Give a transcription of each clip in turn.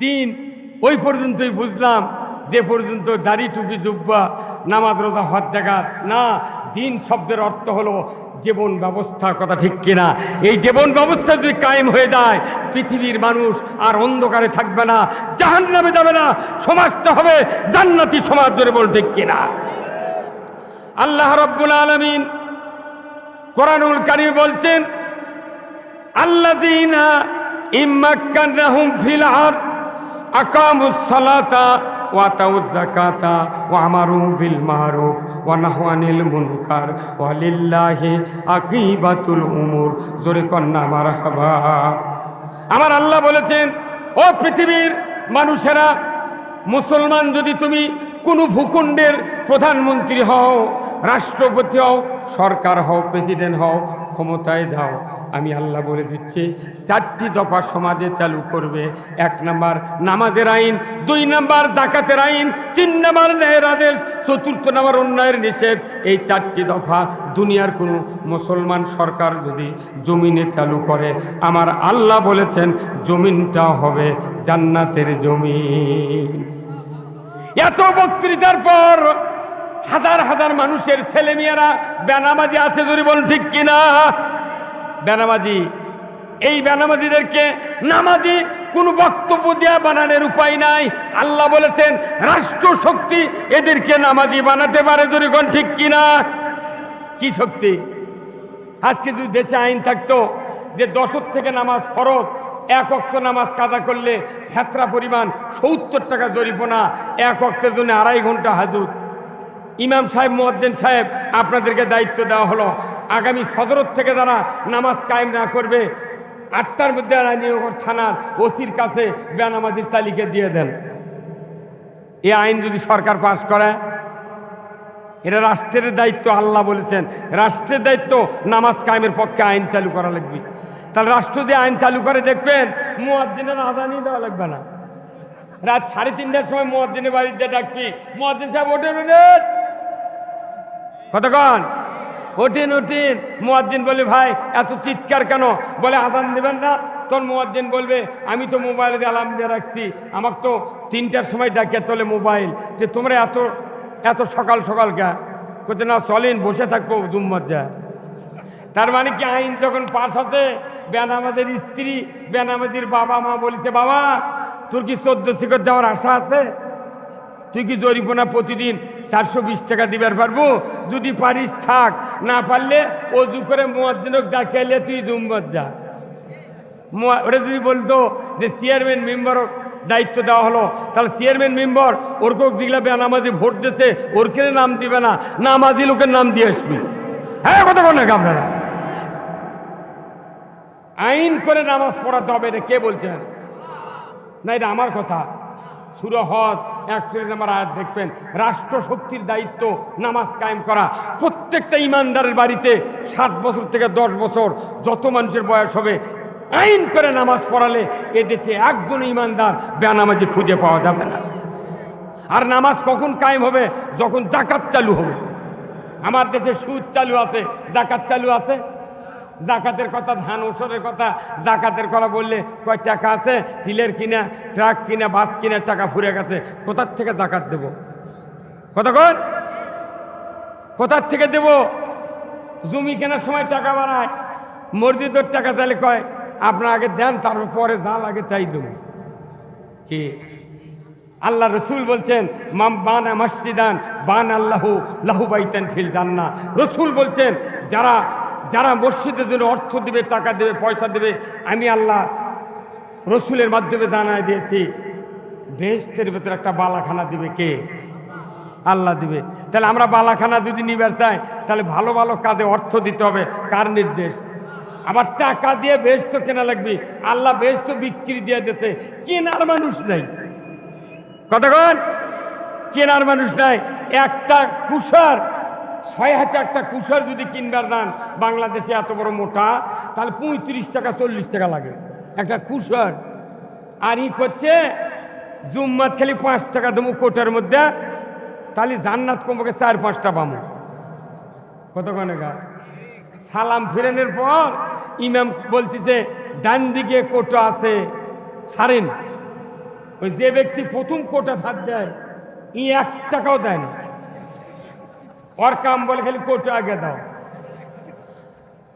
দিন, ওই পর্যন্তই বুঝলাম, যে পর্যন্ত দাড়ি টুপি জুব্বা, নামাজ রোজা, হজ জাগাত না, দিন শব্দের অর্থ হলো জীবন ব্যবস্থা, কথা ঠিক কিনা? এই জীবন ব্যবস্থা যদি কায়েম হয়ে যায়, পৃথিবীর মানুষ আর অন্ধকারে থাকবে না জাহান নামে যাবে না, সমাজটা হবে জান্নাতি সমাজ ধরে বল ঠিক কিনা? আল্লাহ রব্বুল আলমিন কোরআনুল কারিম বলছেন, আল্লাযীনা ইম্মাক্কানাহুম ফিল আরদ আকামুস সালাতা ওয়া আতাউজ যাকাতা ওয়া আমারু বিল মারুফ ওয়া নাহু মুনকার ওয়া লিল্লাহি আকিবাতুল উমুর। জোরে কন্না মারহাবা আমার আল্লাহ বলেছেন, ও পৃথিবীর মানুষেরা, মুসলমান যদি তুমি কোনো ভূখণ্ডের প্রধানমন্ত্রী হও, রাষ্ট্রপতি হও, সরকার হও, প্রেসিডেন্ট হও, ক্ষমতায় যাও আমি আল্লাহ বলে দিচ্ছি, চারটি দফা সমাজে চালু করবে। এক নাম্বার নামাজের আইন, দুই নাম্বার জাকাতের আইন, তিন নাম্বার ন্যায়ের আদেশ, চতুর্থ নাম্বার অন্যায়ের নিষেধ। এই চারটি দফা দুনিয়ার কোনো মুসলমান সরকার যদি জমিনে চালু করে, আমার আল্লাহ বলেছেন জমিনটা হবে জান্নাতের জমিন। এত বক্তৃতার পর হাজার হাজার মানুষের ছেলেমেয়েরা বেনামাজি আছে যদি বলুন ঠিক কিনা? বেনামাজি। এই বেনামাজিদেরকে নামাজি কোনো বক্তব্য দেওয়া বানানোর উপায় নাই। আল্লাহ বলেছেন রাষ্ট্র শক্তি এদেরকে নামাজি বানাতে পারে কোন ঠিক কিনা? কি শক্তি? আজকে যদি দেশে আইন থাকতো যে দশক থেকে নামাজ ফরত এক অক্ত নামাজ কাদা করলে ফেতরা পরিমাণ সত্তর টাকা জরিপনা এক অক্তের জন্য আড়াই ঘণ্টা হাজুর ইমাম সাহেব, মোয়াজ্জেন সাহেব, আপনাদেরকে দায়িত্ব দেওয়া হলো। আগামী সদরত থেকে যারা নামাজ কায়েম না করবে, আটটার মধ্যে রানীনগর থানার ওসির কাছে বেনামাজির তালিকা দিয়ে দেন। এ আইন যদি সরকার পাশ করে, এটা রাষ্ট্রের দায়িত্ব, আল্লাহ বলেছেন, রাষ্ট্রের দায়িত্ব নামাজ কায়েমের পক্ষে আইন চালু করা লাগবে। তাহলে রাষ্ট্র দিয়ে আইন চালু করে, দেখবেন মুয়াজ্জিনের আদানি দেওয়া লাগবে না। রাত সাড়ে তিনটার সময় মুয়াজ্জিনের বাড়িতে ডাকবি, মুয়াজ্জিন সাহেব, ওঠেন কতক্ষণ ওঠেন ওঠেন। মুয়াজ্জিন বলে, ভাই, এত চিৎকার কেন? বলে আদান দেবেন না। তোর মুয়াজ্জিন বলবে, আমি তো মোবাইলে অ্যালার্ম দিয়ে রাখছি। আমার তো তিনটার সময় ডাকে তোলে মোবাইল। যে তোমরা এত এত সকাল সকাল কে কোথায় না, চলেন, বসে থাকব দুম্মত যায় তার মানে কি আইন যখন পাশ হতে বেনামাজের স্ত্রী, বেনামাজির বাবা মা বলেছে, বাবা, তোর কি চোদ্দ শিখর যাওয়ার আশা আছে? তুই কি জরিপনা প্রতিদিন চারশো বিশ টাকা দিবার পারব? যদি পারিস থাক। না পারলে ও অজু করে মোয়াজ্জিনক ডাকাইলে তুই দুম্বত যা। ওরা যদি বলতো যে চেয়ারম্যান মেম্বার দায়িত্ব দেওয়া হলো, তাহলে চেয়ারম্যান মেম্বার ওরকেও যেগুলা বেনামাজি ভোট দিয়েছে ওর কেন নাম দিবে না। নামাজি লোকের নাম দিয়ে আসবি। হ্যাঁ কথা বল না আপনারা? আইন করে নামাজ পড়াতে হবে এটা কে বলছেন? না, এটা আমার কথা। সুরহদ একচল্লিশ নম্বর আয়াত দেখবেন রাষ্ট্র শক্তির দায়িত্ব নামাজ কায়েম করা। প্রত্যেকটা ইমানদারের বাড়িতে সাত বছর থেকে দশ বছর যত মানুষের বয়স হবে, আইন করে নামাজ পড়ালে এদেশে একজন ইমানদার বেনামাজি খুঁজে পাওয়া যাবে না। আর নামাজ কখন কায়েম হবে? যখন জাকাত চালু হবে। আমার দেশে সুদ চালু আছে, জাকাত চালু আছে। জাকাতের কথা, ধান ওষুধের কথা, জাকাতের কথা বললে কয় টাকা আছে? টিলের কিনা, ট্রাক কিনা, বাস কিনা, টাকা ফুরে গেছে। কোথার থেকে জাকাত দেব? কত কর কোথার থেকে দেব? জমি কেনার সময় টাকা বাড়ায়। মসজিদের টাকা তাহলে কয়, আপনার আগে দেন, তারপর পরে যা লাগে তাই দেব। কি? আল্লাহ রসুল বলছেন মাম বানা মসজিদান বান আল্লাহু লাহু বাইতেন ফিল জান্না রসুল বলছেন, যারা যারা মসজিদের জন্য অর্থ দেবে, টাকা দেবে, পয়সা দেবে, আমি আল্লাহ রসুলের মাধ্যমে জানায় দিয়েছি বেহেস্তের ভেতরে একটা বালাখানা দিবে কে? আল্লাহ দিবে। তাহলে আমরা বালাখানা যদি নিবার চাই, তাহলে ভালো ভালো কাজে অর্থ দিতে হবে। কার নির্দেশ? আবার টাকা দিয়ে বেহেস্ত কেনা লাগবে। আল্লাহ বেহেস্ত বিক্রি দিয়ে দিয়েছে। কেনার মানুষ নেই। কতক্ষণ কেনার মানুষ নাই। একটা কুষার ছয় হাতে একটা কুষার যদি কিনবার দান, বাংলাদেশে এত বড় মোটা, তাহলে পঁয়ত্রিশ টাকা, চল্লিশ টাকা লাগে। একটা কুষার আর ই করছে, জুম্মাত খালি পাঁচ টাকা দেবো কোটার মধ্যে, তাহলে জান্নাত কমপক্ষে চার, পাঁচটা পাবো। কতক্ষণে গা? সালাম ফিরানোর পর ইমাম বলতেছে, ডান দিকে কোটো আছে সারেন ওই যে ব্যক্তি প্রথম কোটা ভাত দেয়, ই এক টাকাও দেয় না। ওর কাম বলে খালি কোটা আগে দাও।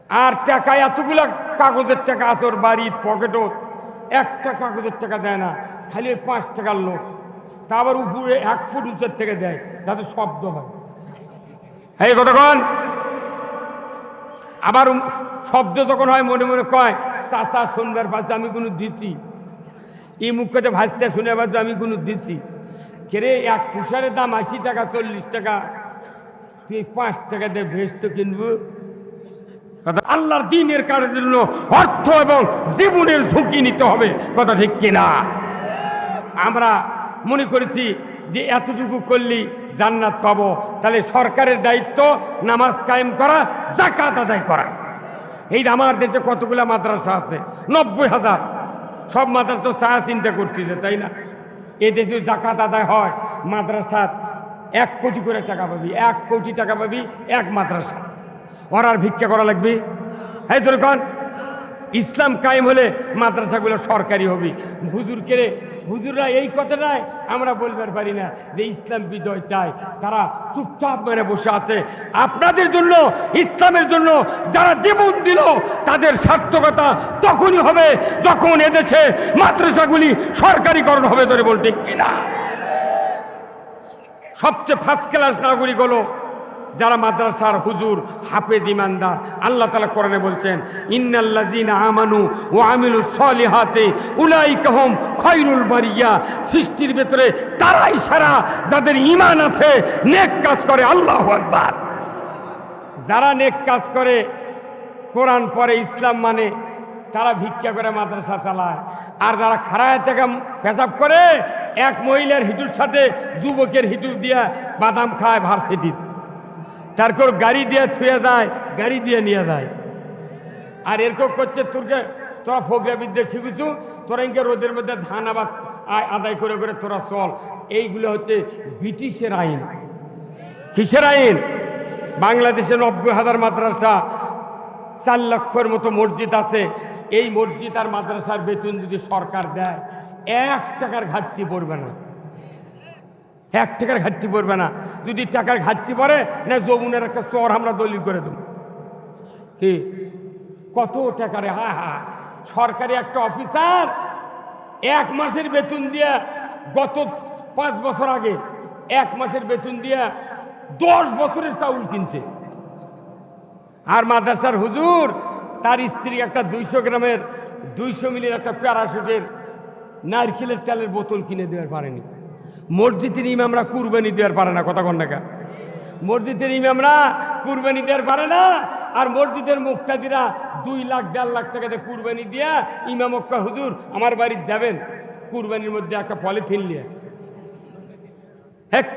আর টাকা, এতগুলো কাগজের টাকা আছে ওর বাড়ির পকেটও। একটা কাগজের টাকা দেয় না, খালি ওই পাঁচ টাকার লোক। তা আবার উপরে এক ফুট উঁচের থেকে দেয়, যাতে শব্দ হয়। এই কতক্ষণ আবার শব্দ যখন হয়, মনে মনে কয়, চাচা শুনবার পাশে আমি কোনো দিছি। এই মুখ কথা ভাজতে শুনে পাচ্ছ আমি কোনো দিছি। কেরে এক কুষারের দাম আশি টাকা, চল্লিশ টাকা। তুই পাঁচ টাকা দিয়ে ভেস্ত কিনবো। আল্লাহর দিনের কারণের জন্য অর্থ এবং জীবনের ঝুঁকি নিতে হবে। কথা ঠিক কিনা? আমরা মনে করেছি যে এতটুকু করলেই জান্নাত পাবো। তাহলে সরকারের দায়িত্ব নামাজ কায়েম করা জাকাত আদায় করা। এই আমার দেশে কতগুলো মাদ্রাসা আছে? নব্বই হাজার। সব মাদ্রাসা ছায়া চিন্তা করতেছে, তাই না? এ দেশে জাকাত আদায় হয়, মাদ্রাসাত এক কোটি করে টাকা পাবি, এক কোটি টাকা পাবি এক মাদ্রাসা। ওর আর ভিক্ষা করা লাগবে? হ্যাঁ তোর কন ইসলাম কায়েম হলে মাদ্রাসাগুলো সরকারি হবে। হুজুর কেড়ে হুজুররা এই কথাটাই আমরা বলবার পারি না যে ইসলাম বিজয় চায়। তারা চুপচাপ মেরে বসে আছে। আপনাদের জন্য, ইসলামের জন্য যারা জীবন দিল, তাদের সার্থকতা তখনই হবে যখন এদেশে মাদ্রাসাগুলি সরকারিকরণ হবে ধরে বল ঠিক কিনা? সবচেয়ে ফার্স্ট ক্লাস নাগরিক হলো যারা মাদ্রাসার হুজুর, হাফেজ, ইমানদার। আল্লাহ তালা কোরআনে বলছেন, ইন্নাল্লাযীনা আমানু ও আমিলু সলিহাতে উলাইকাহুম খৈরুল বারিয়া। সৃষ্টির ভেতরে তারাই সারা যাদের ইমান আছে, নেক কাজ করে, আল্লাহ আকবার। যারা নেক কাজ করে, কোরআন পরে ইসলাম মানে তারা ভিক্ষা করে মাদ্রাসা চালায়। আর যারা খারায় থেকে পেশাব করে, এক মহিলার হিটুর সাথে যুবকের হিটু দিয়া বাদাম খায় ভার্সিটির। তারপর গাড়ি দিয়ে থুয়ে যায় গাড়ি দিয়ে নিয়ে যায় আর এরকম করছে, তোরকে, তোরা ফোকরা বিদ্যা শিখেছু, তোরা ইনকে রোদের মধ্যে ধান আবাদ আদায় করে করে তোরা চল। এইগুলো হচ্ছে ব্রিটিশের আইন। কিসের আইন? বাংলাদেশে নব্বই হাজার মাদ্রাসা, চার লক্ষর মতো মসজিদ আছে। এই মসজিদ আর মাদ্রাসার বেতন যদি সরকার দেয়, এক টাকার ঘাটতি পড়বে না। এক টাকার ঘাটতি পড়বে না। যদি টাকার ঘাটতি পড়ে, না যমুনের একটা চর আমরা দলিল করে দেবো। কি? কত টাকারে? হা হা সরকারি একটা অফিসার এক মাসের বেতন দিয়ে গত পাঁচ বছর আগে এক মাসের বেতন দিয়ে দশ বছরের চাউল কিনছে। আর মাদ্রাসার হুজুর তার স্ত্রী একটা দুইশো গ্রামের, দুইশো মিলির একটা প্যারাশুটের নারকেলের তেলের বোতল কিনে দেওয়ার পারেনি। মসজিদের ইমামরা কুরবানি দেওয়ার পারে না, কথা কন্যাকা মসজিদের ইমামরা কুরবানি দেওয়ার পারে না, আর মসজিদের মুক্তাদিরা দুই লাখ, দেড় লাখ টাকা দিয়ে কুরবানি দিয়া ইমাম অক্কা হুজুর, আমার বাড়ির যাবেন। কুরবানির মধ্যে একটা পলিথিন নিয়ে। এক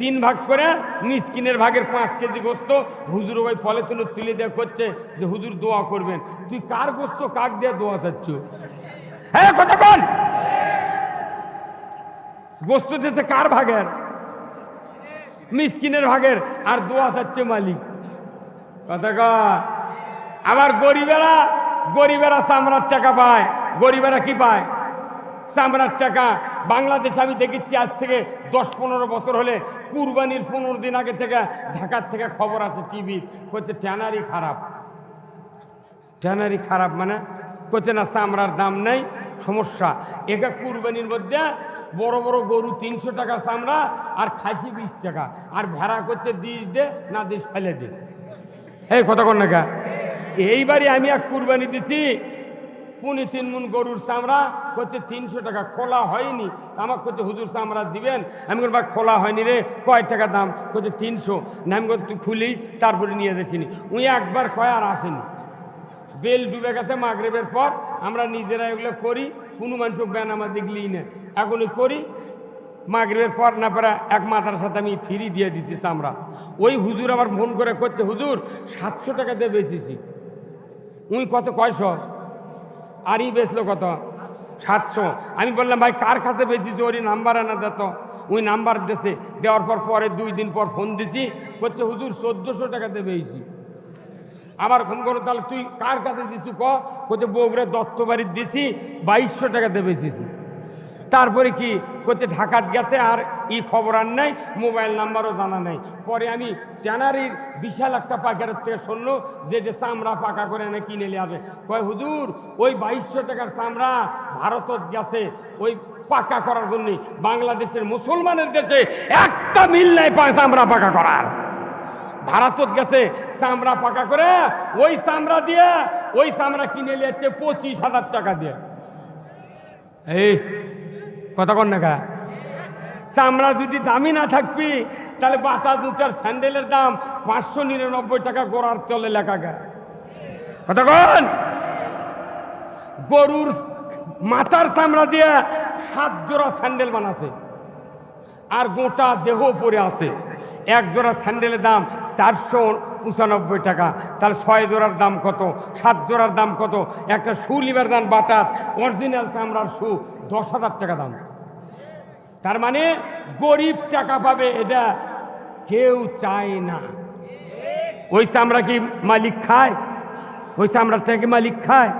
তিন ভাগ করে মিসকিনের ভাগের পাঁচ কেজি গোস্ত। হুজুর ওই পলিথিন তুলে তুলে দেওয়া করছে যে হুজুর দোয়া করবেন। তুই কার গোস্ত কাক দিয়ে দোয়া চাচ্ছ? হ্যাঁ কথা বল গোস্ত দিয়েছে কার ভাগের? মিসকিনের ভাগের। আর দোয়া চাচ্ছে মালিক। কথা কর আবার গরিবেরা গরিবেরা চামড়ার টাকা পায়। গরিবেরা কি পায়? চামড়ার টাকা। বাংলাদেশ আমি দেখেছি আজ থেকে দশ পনেরো বছর হলে কুরবানির পনেরো দিন আগে থেকে ঢাকার থেকে খবর আছে টিভি। হচ্ছে ট্যানারি খারাপ। ট্যানারি খারাপ মানে? করছে না, চামড়ার দাম নেই, সমস্যা। একা কুরবানির মধ্যে বড় বড় গরু তিনশো টাকা চামড়া আর খাসি বিশ টাকা। আর ভেড়া করছে দিস দে, না দিস, ফেলে দে। এই কথা কন নাকা এইবারই আমি এক কুরবানি দিছি পুনি তিন মুন গরুর চামড়া করছে তিনশো টাকা খোলা হয়নি। আমাকে করছে হুজুর চামড়া দিবেন? আমি বলব "ভাই, খোলা হয়নি রে কয় টাকা দাম? করছে তিনশো। না আমি তুই খুলিস তারপরে নিয়ে যাচ্ছিনি উনি একবার কয় আর আসেনি। বেল ডুবে গেছে মাগরেবের পর আমরা নিজেরা এগুলো করি কোনো মানুষ ব্যান আমার দেখলেই না এখনই করি মাগরেবের পর না পারা এক মাথার সাথে আমি ফিরি দিয়ে দিছি চামড়া। ওই হুজুর আবার ফোন করে করছে হুজুর সাতশো টাকা দিয়ে বেচেছি। উনি কত কয়শো? আরই বেচলো কত? সাতশো। আমি বললাম, ভাই, কার কাছে বেচিস? ওরই নাম্বার আনা দিত ওই নাম্বার দেশে দেওয়ার পর পরে দুই দিন পর ফোন দিছি করছে হুজুর, চোদ্দোশো টাকাতে বেয়েছি আমার ফোন করো তাহলে তুই কার কাছে দিচ্ছি ক? কোথায় দত্ত বাড়ির দিছি, বাইশশো টাকাতে বেচেছি। তারপরে কি? করতে ঢাকাত গেছে আর ই খবর আর নেই, মোবাইল নাম্বারও জানা নেই। পরে আমি ট্যানারির বিশাল একটা পাকের থেকে শুনলো যে যে চামড়া পাকা করে এনে কিনে নিয়ে আসে। কয়, হুজুর, ওই বাইশশো টাকার চামড়া ভারতত গেছে, ওই পাকা করার জন্য বাংলাদেশের মুসলমানের দেশে একটা মিল নাই চামড়া পাকা করার। ভারতত গেছে, চামড়া পাকা করে ওই চামড়া দিয়ে, ওই চামড়া কিনে নিয়েছে পঁচিশ হাজার টাকা দিয়ে। এই কন না চামড়া যদি দামি না থাকবি, তাহলে বাটা জুতার স্যান্ডেলের দাম পাঁচশো নিরানব্বই টাকা গোড়ার তলে লেখা গা। কন? গরুর মাথার চামড়া দিয়ে সাত জোড়া স্যান্ডেল বানাছে, আর গোটা দেহ পরে আছে। এক জোড়া স্যান্ডেলের দাম চারশো পঁচানব্বই টাকা। তাহলে ছয় জোড়ার দাম কত? সাত জোড়ার দাম কত? একটা শু লিবার দাম বাটাত। অরিজিনাল চামড়ার শু দশ হাজার টাকা দাম। তার মানে গরিব টাকা পাবে এটা কেউ চায় না। ওই চামড়া কি মালিক খায়? ওই চামড়াটা কি মালিক খায়?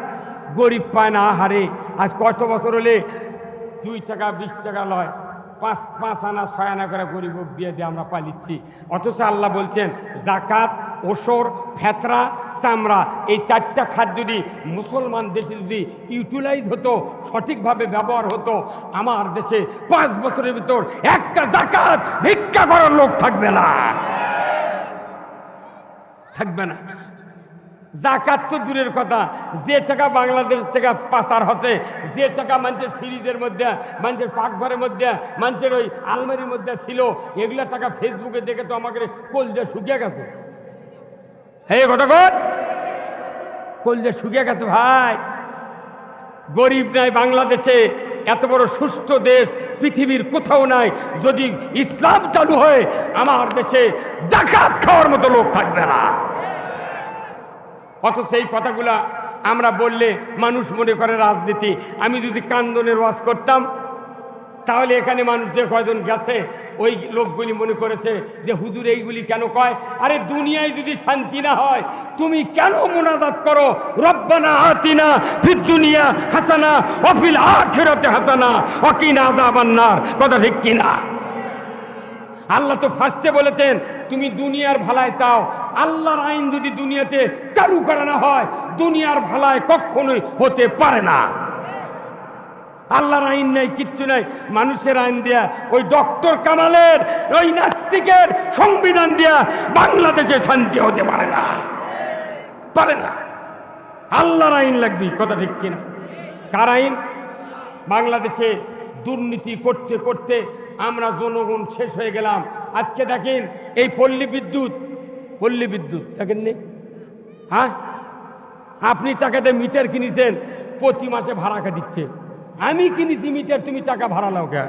গরিব পায় না হারে আজ কত বছর হলে দুই টাকা, বিশ টাকা লয়? পাঁচ পাঁচ আনা ছয় আনা করে গরিব দিয়ে দিয়ে আমরা পালিচ্ছি। অথচ আল্লাহ বলছেন, জাকাত, ওসর, ফেতরা, চামড়া, এই চারটা খাদ্য যদি মুসলমান দেশে যদি ইউটিলাইজ হতো, সঠিকভাবে ব্যবহার হতো, আমার দেশে পাঁচ বছরের ভিতর একটা জাকাত ভিক্ষা করার লোক থাকবে না। থাকবে না। জাকাত তো দূরের কথা। যে টাকা বাংলাদেশ থেকে পাচার হচ্ছে, যে টাকা মানুষের ফ্রিজের মধ্যে, মানুষের পাকঘরের মধ্যে, মানুষের ওই আলমারির মধ্যে ছিল, এগুলা টাকা ফেসবুকে দেখে তো আমাকে কলজে শুকিয়ে গেছে। হে কথা কর। কলজে শুকিয়ে গেছে ভাই। গরিব নাই বাংলাদেশে, এত বড় সুস্থ দেশ, পৃথিবীর কোথাও নাই। যদি ইসলাম চালু হয়, আমার দেশে ডাকাত খাওয়ার মতো লোক থাকবে না। অথচ এই কথাগুলা আমরা বললে মানুষ মনে করে রাজনীতি। আমি যদি কান্দনের ওয়াজ করতাম, তাহলে এখানে মানুষ যে কয়জন গেছে, ওই লোকগুলি মনে করেছে যে, হুজুর এইগুলি কেন কয়? আরে, দুনিয়ায় যদি শান্তি না হয়, তুমি কেন মোনাজাত করো? রব্বানা আতিনা ফিদ দুনিয়া হাসানা অফিল আখিরাতে হাসানা অকিনা আযাবান্নার কথা ঠিক কিনা? আল্লাহ তো ফার্স্টে বলেছেন, তুমি দুনিয়ার ভালায় চাও আল্লাহর আইন যদি দুনিয়াতে চালু করা না হয়, দুনিয়ার ভালায় কখনোই হতে পারে না। আল্লাহর আইন নাই, কিচ্ছু নাই। মানুষের আইন দেয়া ওই ডক্টর কামালের, ওই নাস্তিকের সংবিধান দেয়া বাংলাদেশে শান্তি হতে পারে না। পারে না। আল্লাহর আইন লাগবে কথা ঠিক কিনা? কার আইন? বাংলাদেশে দুর্নীতি করতে করতে আমরা জনগণ শেষ হয়ে গেলাম। আজকে দেখেন, এই পল্লী বিদ্যুৎ পল্লী বিদ্যুৎ দেখেন নি হ্যাঁ? আপনি টাকাতে মিটার কিনেছেন, প্রতি মাসে ভাড়া কাটিচ্ছে। আমি কিনেছি মিটার, তুমি টাকা ভাড়া লাও কে?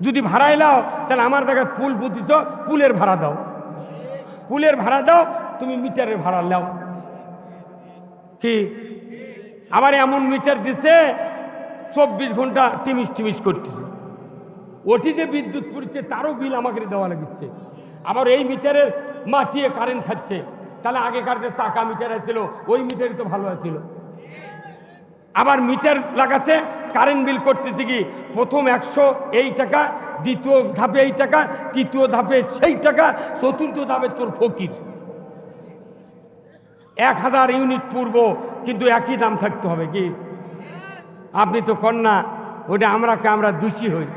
যদি ভাড়াই লাও, তাহলে আমার জায়গায় পুল পুঁতিছ পুলের ভাড়া দাও। পুলের ভাড়া দাও, তুমি মিটারের ভাড়া লাও। কি? আবার এমন মিটার দিছে, চব্বিশ ঘণ্টা টিমিস টিমিস করতেছে। ওটি যে বিদ্যুৎ পুরীতে তারও বিল আমাকে দেওয়া লাগিচ্ছে আবার এই মিটারের মাটিয়ে কারেন্ট খাচ্ছে। তাহলে আগেকার যে চাকা মিটার ছিল, ওই মিটারই তো ভালো ছিল আবার মিটার লাগাচ্ছে, কারেন্ট বিল করতেছে কি, প্রথম একশো এই টাকা, দ্বিতীয় ধাপে এই টাকা, তৃতীয় ধাপে সেই টাকা, চতুর্থ ধাপে তোর ফকির। এক হাজার ইউনিট পূর্ব, কিন্তু একই দাম থাকতে হবে কি? আপনি তো কন্যা, ওটা আমরা আমরা দোষী হই।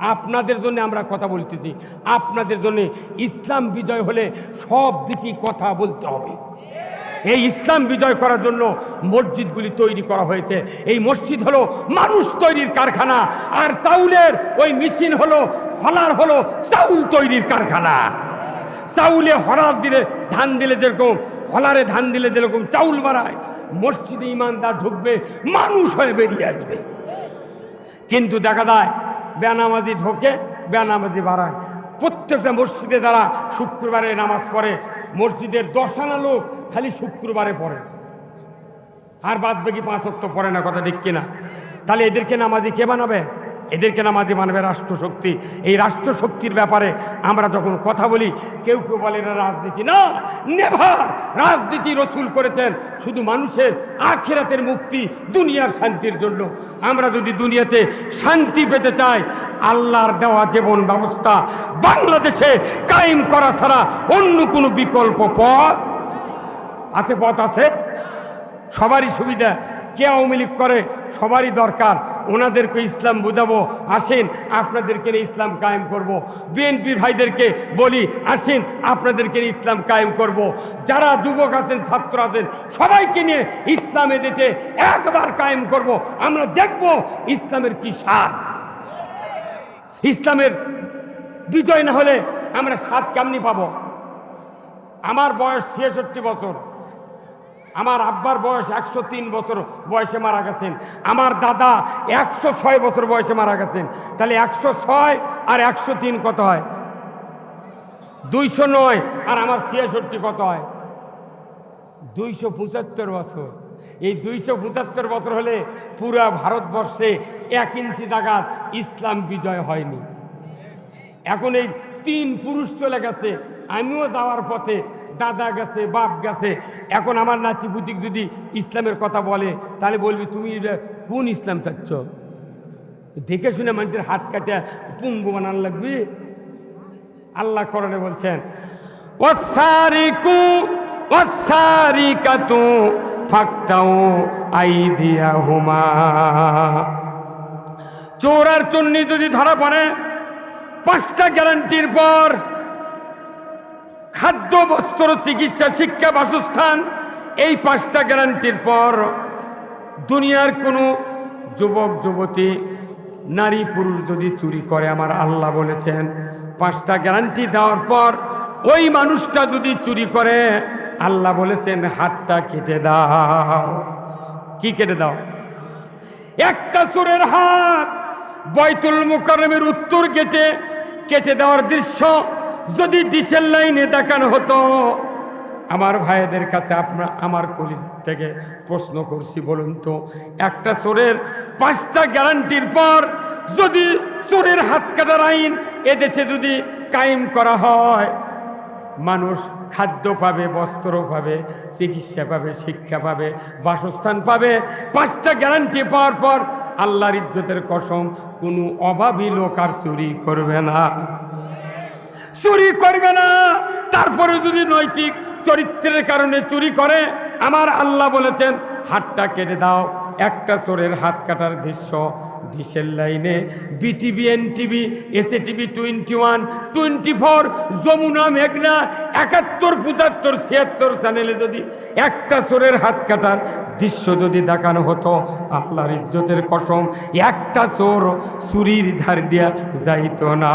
আপনাদের জন্য আমরা কথা বলতেছি। আপনাদের জন্য ইসলাম বিজয় হলে সব দিকই কথা বলতে হবে। এই ইসলাম বিজয় করার জন্য মসজিদগুলি তৈরি করা হয়েছে। এই মসজিদ হলো মানুষ তৈরির কারখানা। আর চাউলের ওই মেশিন হলো, হলার হলো চাউল তৈরির কারখানা। চাউলে হলার দিলে ধান দিলে যেরকম, হলারে ধান দিলে যেরকম চাউল বাড়ায়, মসজিদে ইমানদার ঢুকবে, মানুষ হয়ে বেরিয়ে আসবে। কিন্তু দেখা যায় বেনামাজি ঢোকে, বেনামাজি বাড়ায়। প্রত্যেকটা মসজিদে যারা শুক্রবারে নামাজ পড়ে, মসজিদের দশানা লোক খালি শুক্রবারে পড়ে। আর বাদ বাকি পাঁচ অক্ত পড়ে না, কথা ঠিক কিনা? তাহলে এদেরকে নামাজি কে বানাবে? এদেরকে নামাজি মানবে রাষ্ট্রশক্তি। এই রাষ্ট্রশক্তির ব্যাপারে আমরা যখন কথা বলি, কেউ কেউ বলে এটা রাজনীতি না, নেভার। রাজনীতি রসুল করেছেন। শুধু মানুষের আখেরাতের মুক্তি দুনিয়ার শান্তির জন্য। আমরা যদি দুনিয়াতে শান্তি পেতে চাই, আল্লাহর দেওয়া জীবন ব্যবস্থা বাংলাদেশে কায়েম করা ছাড়া অন্য কোনো বিকল্প পথ আছে পথ আছে? সবারই সুবিধা। কে আওয়ামী লীগ করে, সবারই দরকার ওনাদেরকে ইসলাম বুঝাবো আসেন, আপনাদেরকে ইসলাম কায়েম করব। বিএনপি ভাইদেরকে বলি, আসেন, আপনাদেরকে ইসলাম কায়েম করব। যারা যুবক আছেন, ছাত্র আছেন, সবাইকে নিয়ে ইসলামে দিতে একবার কায়েম করব। আমরা দেখব ইসলামের কি স্বাদ ইসলামের বিজয় না হলে আমরা স্বাদ কেমনি পাবো আমার বয়স ছেষট্টি বছর আমার আব্বার বয়স একশো তিন বছর বয়সে মারা গেছেন। আমার দাদা একশো ছয় বছর বয়সে মারা গেছেন। তাহলে একশো ছয় আর একশো তিন কত হয়? দুইশো নয় আর আমার ছিয়াষট্টি কত হয়? দুইশো পঁচাত্তর বছর। এই দুইশো পঁচাত্তর বছর হলে পুরা ভারতবর্ষে এক ইঞ্চি জাগাত ইসলাম বিজয় হয়নি। এখন এই তিন পুরুষ চলে গেছে। আমিও যাওয়ার পথে দাদা গেছে, বাপ গেছে। এখন আমার নাতি পুতিক যদি ইসলামের কথা বলে, তাহলে বলবি, তুমি কোন ইসলাম চাচ্ছ? দেখে শুনে মানুষের হাত কাটে পুঙ্গু বানান লাগবে। আল্লাহ করণে বলছেন ওসারিকু ওসারিকাতু ফাক্তাও আইদিয়া হুমা চোর আর চুন্নি যদি ধরা পড়ে পাঁচটা গ্যারান্টির পর খাদ্য, বস্ত্র, চিকিৎসা, শিক্ষা, বাসস্থান, এই পাঁচটা গ্যারান্টির পর দুনিয়ার কোনো যুবক, যুবতী, নারী, পুরুষ যদি চুরি করে, আমার আল্লাহ বলেছেন, পাঁচটা গ্যারান্টি দেওয়ার পর ওই মানুষটা যদি চুরি করে, আল্লাহ বলেছেন, হাতটা কেটে দাও। কি কেটে দাও? একটা চোরের হাত বয়তুল মুকাররমের উত্তর গেটে কেটে দেওয়ার দৃশ্য যদি ডিসেল লাইনে দেখানো হতো, আমার ভাইদের কাছে আপনার আমার কলিজ থেকে প্রশ্ন করছি বলুন তো, একটা চোরের পাঁচটা গ্যারান্টির পর যদি চোরের হাত কাটার আইন এদেশে যদি কায়েম করা হয়, মানুষ খাদ্য পাবে, বস্ত্র পাবে, চিকিৎসা পাবে, শিক্ষা পাবে, বাসস্থান পাবে, পাঁচটা গ্যারান্টি পাওয়ার পর আল্লাহর ইজ্জতের কসম, কোনো অভাবী লোক আর চুরি করবে না। চুরি করবে না। তারপরে যদি নৈতিক চরিত্রের কারণে চুরি করে, আমার আল্লাহ বলেছেন, হাতটা কেটে দাও একটা চোরের হাত কাটার দৃশ্য। ডিসেল লাইনে BTV NTV SA TV twenty one, twenty four, Jamuna, মেঘনা, একাত্তর, পঁচাত্তর, ছিয়াত্তর চ্যানেলে যদি একটা চোরের হাত কাটার দৃশ্য যদি দেখানো হতো, আল্লাহর ইজ্জতের কসম, একটা চোর চুরির ধার দিয়া যাইত না।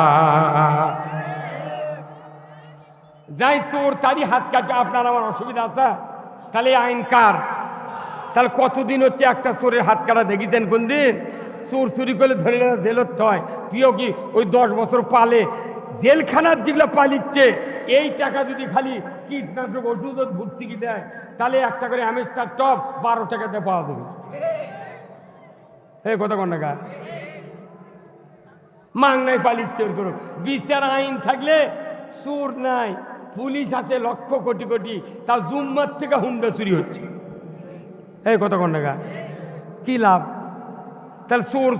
যাই চোর, তারই হাত কাটে, আপনার আমার অসুবিধা আছে? তাহলে আইন কার? তাহলে কতদিন হচ্ছে একটা চোরের হাত কাটা দেখেছেন কোন দিন? চোর চুরি করলে ধরে জেলত হয়। তুইও কি ওই দশ বছর পালে? জেলখানার যেগুলো পালিচ্ছে, এই টাকা যদি খালি কীটনাশক ওষুধ ভর্তি কি দেয়, তাহলে একটা করে অ্যামেস্টার টপ বারো টাকাতে পাওয়া যাবে। হে কত কোন টাকা মাংনায় পালিচ্ছে ওর বিচার আইন থাকলে চোর নাই, পুলিশ আছে লক্ষ কোটি কোটি তা জুম্মার থেকে হুন্ডা চুরি হচ্ছে। এই কত টাকা কি লাভ? তাহলে চোর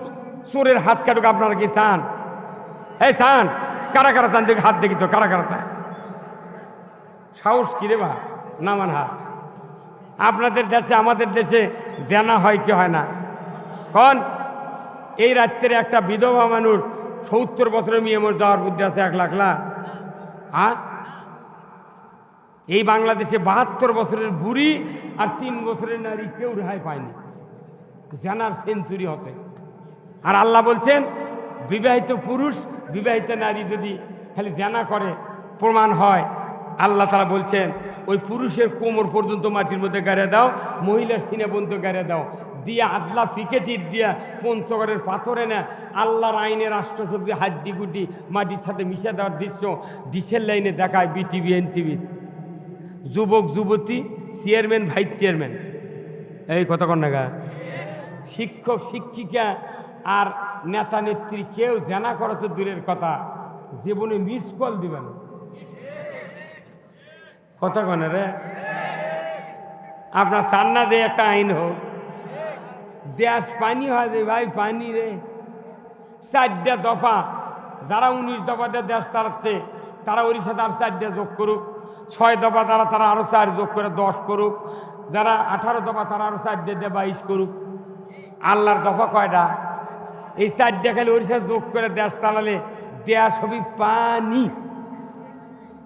চোরের হাত কাটুক আপনারা কি চান? এই চান, কারা কারা চান? দেখি হাত দেখি তো, কারা কারা চান সাহস কিরে বা নামান হাত। আপনাদের দেশে, আমাদের দেশে জানা হয় কি হয় না? কন? এই রাত্রে একটা বিধবা মানুষ সত্তর বছরের মেয়ে মোর যাওয়ার বুদ্ধি আছে এক লাখ লাখ হ্যাঁ? এই বাংলাদেশে বাহাত্তর বছরের বুড়ি আর তিন বছরের নারী কেউ রেহাই পায়নি। জানার সেঞ্চুরি হতে আর আল্লাহ বলছেন, বিবাহিত পুরুষ, বিবাহিত নারী যদি খালি জানা করে, প্রমাণ হয়, আল্লাহ তারা বলছেন, ওই পুরুষের কোমর পর্যন্ত মাটির মধ্যে গাড়ে দাও, মহিলার সিনে পর্যন্ত গাড়ে দাও। দিয়ে আদলা পিকেটির দিয়া পঞ্চগড়ের পাথরে না আল্লাহর আইনের রাষ্ট্রশক্তি হাড্ডি গুটি মাটির সাথে মিশে দেওয়ার দৃশ্য, ডিসেল লাইনে দেখায় বিটিভি, এনটিভি। যুবক, যুবতী, চেয়ারম্যান, ভাইস চেয়ারম্যান। এই কথা কন নাগা শিক্ষক, শিক্ষিকা আর নেতা নেত্রী কেউ জানা করো তো দূরের কথা। জীবনে মিস কল দিবেন কথা কনে রে। আপনার সান্না দিয়ে একটা আইন হোক। দেশ পানি হয় ভাই, পানি রে। চারটা দফা, যারা উনিশ দফাতে দেশ চালাচ্ছে, তারা ওর সাথে আর চারটা যোগ করুক। ছয় দফা তারা তারা আরও চার যোগ করে দশ করুক। যারা আঠারো দফা তারা আরও চারটে দিয়ে বাইশ করুক। আল্লাহর দফা কয়টা? এই চারটা খালি সাথে যোগ করে দেশ চালালে দেশ হবে পানি।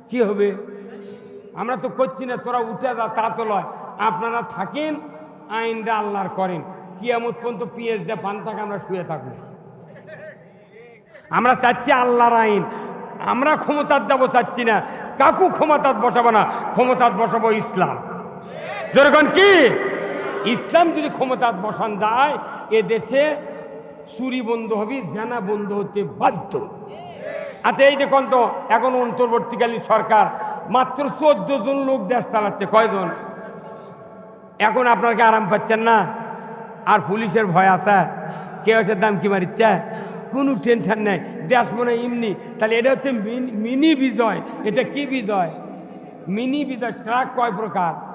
কি হবে? আমরা তো করছি না, তোরা উঠে যা, তা তো লয়। আপনারা থাকেন আইনটা আল্লাহর করেন। কিয়ামত পর্যন্ত দিয়ে পান থাকে, আমরা শুয়ে থাকব আমরা চাচ্ছি আল্লাহর আইন। আমরা ক্ষমতার যাব চাচ্ছি না। কাকু ক্ষমতার বসাবো না, ক্ষমতার বসাবো ইসলাম। যেরকম কি? ইসলাম যদি ক্ষমতার বসান যায়, এ দেশে চুরি বন্ধ হবে, জানা বন্ধ হতে বাধ্য। আচ্ছা এই দেখুন তো, এখন অন্তর্বর্তীকালীন সরকার, মাত্র চোদ্দ জন লোক দেশ চালাচ্ছে, কয়জন? এখন আপনার কি আরাম পাচ্ছেন না? আর পুলিশের ভয় আছে? কে হচ্ছে দাম কি মারিচ্ছে? কোনো টেনশন নেই। দেশ মনে এমনি। তাহলে এটা হচ্ছে মিনি- বিজয়। এটা কি বিজয়? মিনি বিজয়, ট্রাক কয় প্রকার?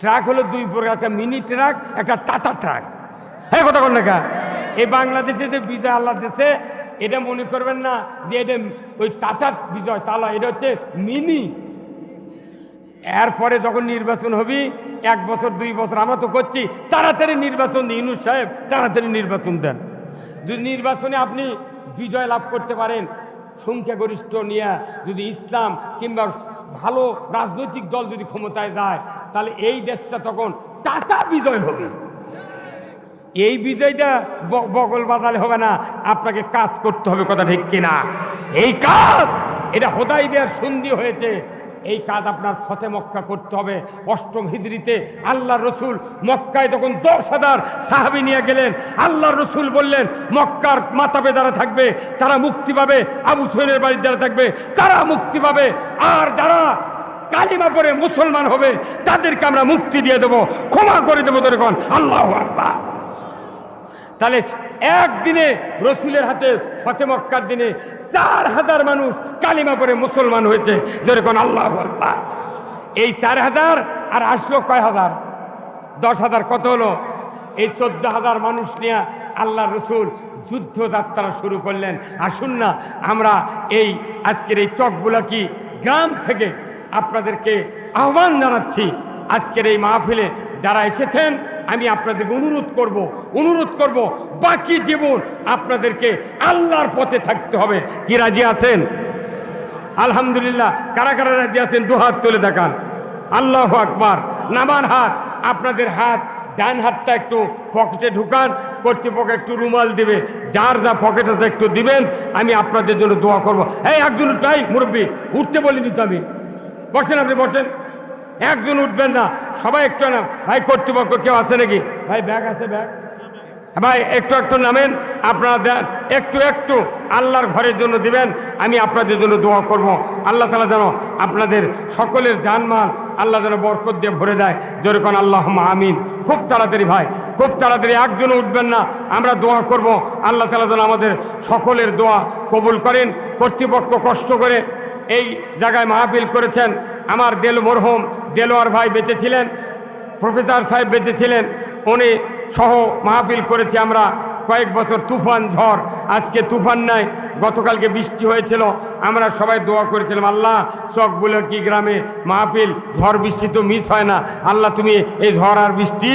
ট্রাক হলো দুই প্রকার, একটা মিনি ট্রাক, একটা টাটা ট্রাক। হ্যাঁ কথা বল না এই বাংলাদেশে যে বিজয় আল্লাহ দেশে এটা মনে করবেন না যে এটা ওই টাটার বিজয়, তালা, এটা হচ্ছে মিনি। এরপরে যখন নির্বাচন হবি, এক বছর, দুই বছর, আমরা তো করছি, তাড়াতাড়ি নির্বাচন দিন ইনুস সাহেব, তাড়াতাড়ি নির্বাচন দেন। যদি নির্বাচনে আপনি বিজয় লাভ করতে পারেন, সংখ্যাগরিষ্ঠ নিয়ে যদি ইসলাম কিংবা ভালো রাজনৈতিক দল যদি ক্ষমতায় যায়, তাহলে এই দেশটা তখন টাটা বিজয় হবে। এই বিজয়টা বগল বাজালে হবে না, আপনাকে কাজ করতে হবে, কথা ঠিক কিনা? এই কাজ, এটা হোদাই বিয়ার সন্ধি হয়েছে এই কাজ আপনার ফতে মক্কা করতে হবে। অষ্টম হিজড়িতে আল্লাহ রসুল মক্কায় তখন দশ হাজার সাহাবি নিয়ে গেলেন আল্লাহ রসুল বললেন, মক্কার মাতাবে যারা থাকবে, তারা মুক্তি পাবে, আবু সৈনের বাড়ির যারা থাকবে, তারা মুক্তি পাবে। আর যারা কালিমা পরে মুসলমান হবে, তাদেরকে আমরা মুক্তি দিয়ে দেবো, ক্ষমা করে দেবো তোর আল্লাহ আকবার। তাহলে একদিনে রসুলের হাতে ফতে মক্কার দিনে চার হাজার মানুষ কালিমা পরে মুসলমান হয়েছে। যেরকম আল্লাহ এই চার হাজার আর আসলো কয় হাজার? দশ হাজার কত হলো? এই চোদ্দ হাজার মানুষ নিয়ে আল্লাহ রসুল যুদ্ধযাত্রা শুরু করলেন। আসুন না, আমরা এই আজকের এই চকবুলাকি গ্রাম থেকে আপনাদেরকে আহ্বান জানাচ্ছি। আজকের এই মাহফিলে যারা এসেছেন, আমি আপনাদেরকে অনুরোধ করব অনুরোধ করব, বাকি জীবন আপনাদেরকে আল্লাহর পথে থাকতে হবে। কি রাজি আছেন? আলহামদুলিল্লাহ। কারা কারা রাজি আছেন? দু হাত তুলে দেখান। আল্লাহ আকবার। নামার হাত, আপনাদের হাত, ডান হাতটা একটু পকেটে ঢুকান, কর্তৃপক্ষ একটু রুমাল দিবে। যার যা পকেট আছে একটু দিবেন, আমি আপনাদের জন্য দোয়া করব। এই একজন তাই মুরব্বী, উঠতে বলিনি তো আমি। বসেন আপনি, বসেন। একজন উঠবেন না, সবাই একটু না ভাই, কর্তৃপক্ষ কেউ আছে নাকি? ভাই, ব্যাগ আছে, ব্যাগ। ভাই, একটু একটু নামেন, আপনারা দেন। একটু একটু আল্লাহর ঘরের জন্য দিবেন, আমি আপনাদের জন্য দোয়া করব। আল্লাহ তালা যেন আপনাদের সকলের জানমাল আল্লাহ যেন বরকত দিয়ে ভরে দেয়। যেরকম আল্লাহ আমিন। খুব তাড়াতাড়ি, ভাই, খুব তাড়াতাড়ি। একজনও উঠবেন না, আমরা দোয়া করব। আল্লাহ তালা যেন আমাদের সকলের দোয়া কবুল করেন, কর্তৃপক্ষ কষ্ট করে এই জায়গায় মাহফিল করেছেন আমার দেল মরহুম দেলোয়ার ভাই বেঁচে ছিলেন প্রফেসর সাহেব বেঁচে ছিলেন উনি সহ মাহফিল করেছি আমরা কয়েক বছর তুফান ঝড়, আজকে তুফান নাই, গতকালকে বৃষ্টি হয়েছিল, আমরা সবাই দোয়া করেছিলাম, আল্লাহ চকগুলো কি গ্রামে মাহফিল, ঝড় বৃষ্টি তো মিস হয় না, আল্লাহ তুমি এই ঝড় আর বৃষ্টি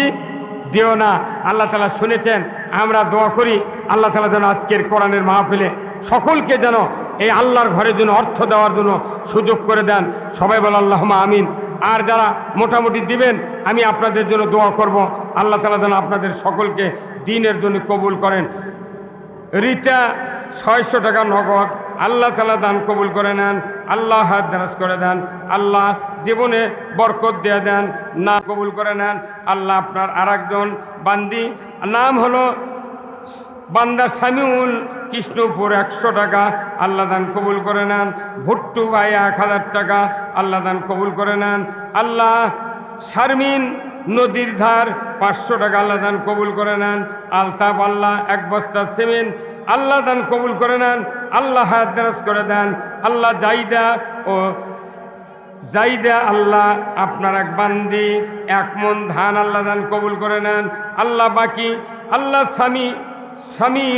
দিও না। আল্লাহ তালা শুনেছেন, আমরা দোয়া করি, আল্লাহ তালা যেন আজকের কোরআনের মাহফিলে সকলকে যেন এই আল্লাহর ঘরের জন্য অর্থ দেওয়ার জন্য সুযোগ করে দেন। সবাই বল আল্লাহ আমিন। আর যারা মোটামুটি দিবেন, আমি আপনাদের জন্য দোয়া করব। আল্লাহ তালা যেন আপনাদের সকলকে দিনের জন্য কবুল করেন। রিতা ছয়শো টাকা নগদ আল্লাহ তালা দান কবুল করে নেন, আল্লাহ হাত দারাজ করে দেন, আল্লাহ জীবনে বরকত দিয়ে দেন না কবুল করে নেন, আল্লাহ আপনার আর একজন বান্দি, নাম হলো বান্দা সামিউল কৃষ্ণপুর একশো টাকা, আল্লাহ দান কবুল করে নেন, ভুট্টু ভাই এক হাজার টাকা, আল্লাহ দান কবুল করে নেন, আল্লাহ শারমিন নদীর ধার পাঁচশো টাকা, আল্লাহ দান কবুল করে নেন, আলতাফ আল্লাহ এক বস্তা সিমেন্ট আল্লাহ দান কবুল করে নেন, আল্লাহ হায়াত করে দেন, আল্লাহ জাইদা ও জাইদা আল্লাহ আপনার এক বান্দি, এক মন ধান আল্লাহ দান কবুল করে নেন, আল্লাহ বাকি, আল্লাহ স্বামী স্বামী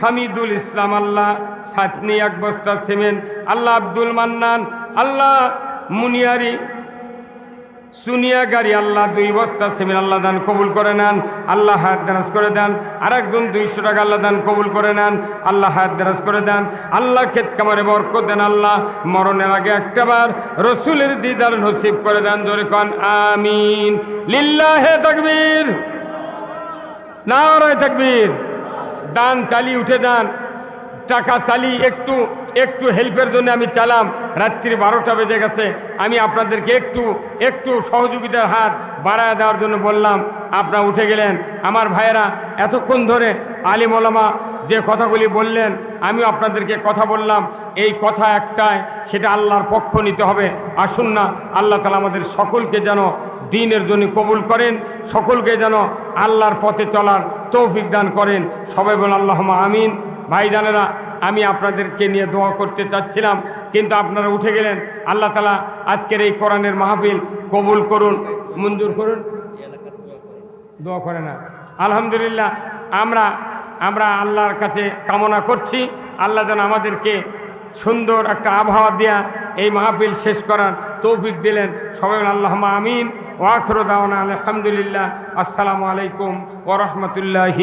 সামিদুল ইসলাম আল্লাহ সাতনি এক বস্তা সিমেন্ট, আল্লাহ আব্দুল মান্নান, আল্লাহ মুনিয়ারি সুনিয়া গাড়ি আল্লাহ দুই বস্তা সিমেন্ট আল্লাহ দান কবুল করে নেন, আল্লাহ হাত দারাজ করে দেন আর একজন দুইশো টাকা আল্লাহ দান কবুল করে নেন, আল্লাহ হাত দারাজ করে দেন, আল্লাহ ক্ষেত কামারে বরকত দেন, আল্লাহ মরণের আগে একটাবার রসুলের দিদার নসিব করে দেন, জোরে কন, আমিন। লিল্লাহে তাকবীর। নারায় তাকবীর। দান চালিয়ে উঠে যান টাকা চালিয়ে একটু একটু হেল্পের জন্য আমি চালাম। রাত্রি বারোটা বেজে গেছে। আমি আপনাদেরকে একটু একটু সহযোগিতার হাত বাড়ায় দেওয়ার জন্য বললাম, আপনারা উঠে গেলেন। আমার ভাইয়েরা, এতক্ষণ ধরে আলিম ওলামা যে কথাগুলি বললেন, আমিও আপনাদেরকে কথা বললাম। এই কথা একটাই, সেটা আল্লাহর পক্ষ নিতে হবে। আসুন না, আল্লাহ তালা আমাদের সকলকে যেন দিনের জন্য কবুল করেন, সকলকে যেন আল্লাহর পথে চলার তৌফিক দান করেন। সবাই বল আল্লাহ আমিন। ভাইজানেরা আমি আপনাদেরকে নিয়ে দোয়া করতে চাচ্ছিলাম, কিন্তু আপনারা উঠে গেলেন। আল্লাহ তালা আজকের এই কোরআনের মাহফিল কবুল করুন, মঞ্জুর করুন। দোয়া করে না। আলহামদুলিল্লাহ, আমরা আমরা আল্লাহর কাছে কামনা করছি। আল্লাহ যেন আমাদেরকে সুন্দর একটা আবহাওয়া দেয়া এই মাহফিল শেষ করার তৌফিক দিলেন। সবাই আল্লাহ আমিন। ওয়াখর দাওয়ানা আলহামদুলিল্লাহ। আসসালামু আলাইকুম ওরহমতুল্লাহি